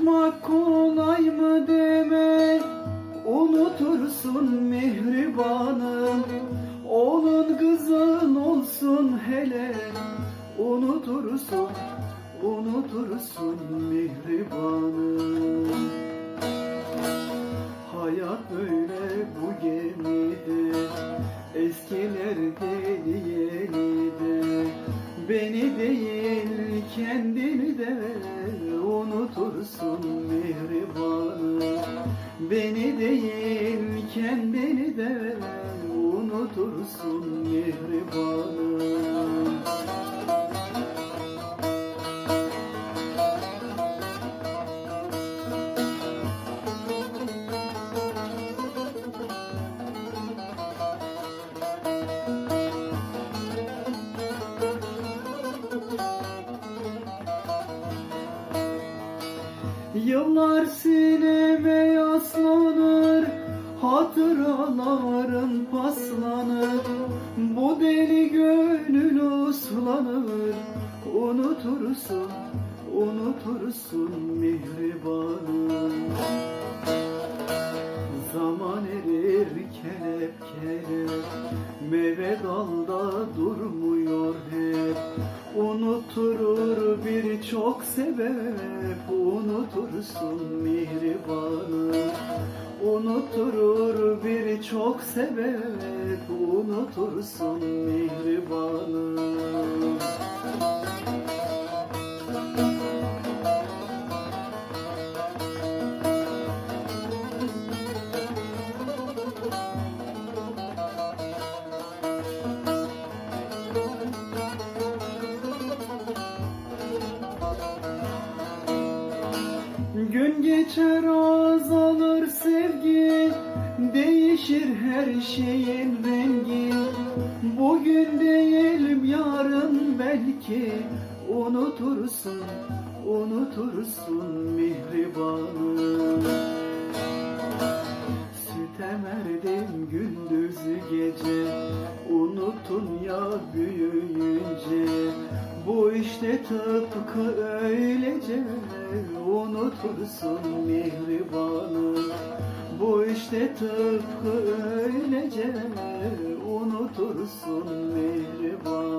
Unutmak kolay mı deme Unutursun mihribanım Onun kızın olsun hele. Unutursun, unutursun mihribanım Hayat böyle bu gemide. Eskilerde yenide Beni değil kendini de unutursun mihribanım. Beni değil kendini de unutursun mihribanım Yıllar sineme yaslanır Hatıraların paslanır. Bu deli gönül uslanır Unutursun, unutursun mihribanım Zaman erir kelepçeler Meyve dalda durmuyor Unutturur birçok sebep Unutursun mihribanım Unutturur birçok sebep Unutursun mihribanım geçer azalır sevgi Değişir her şeyin rengi. Bugün değilim yarın belki. Unutursun, unutursun mihribanım Sütem erdim gündüz gece Unuttun ya büyüyünce Bu işte tıpkı öylece Unutursun mihribanım Bu işte tıpkı öylece Unutursun mihribanım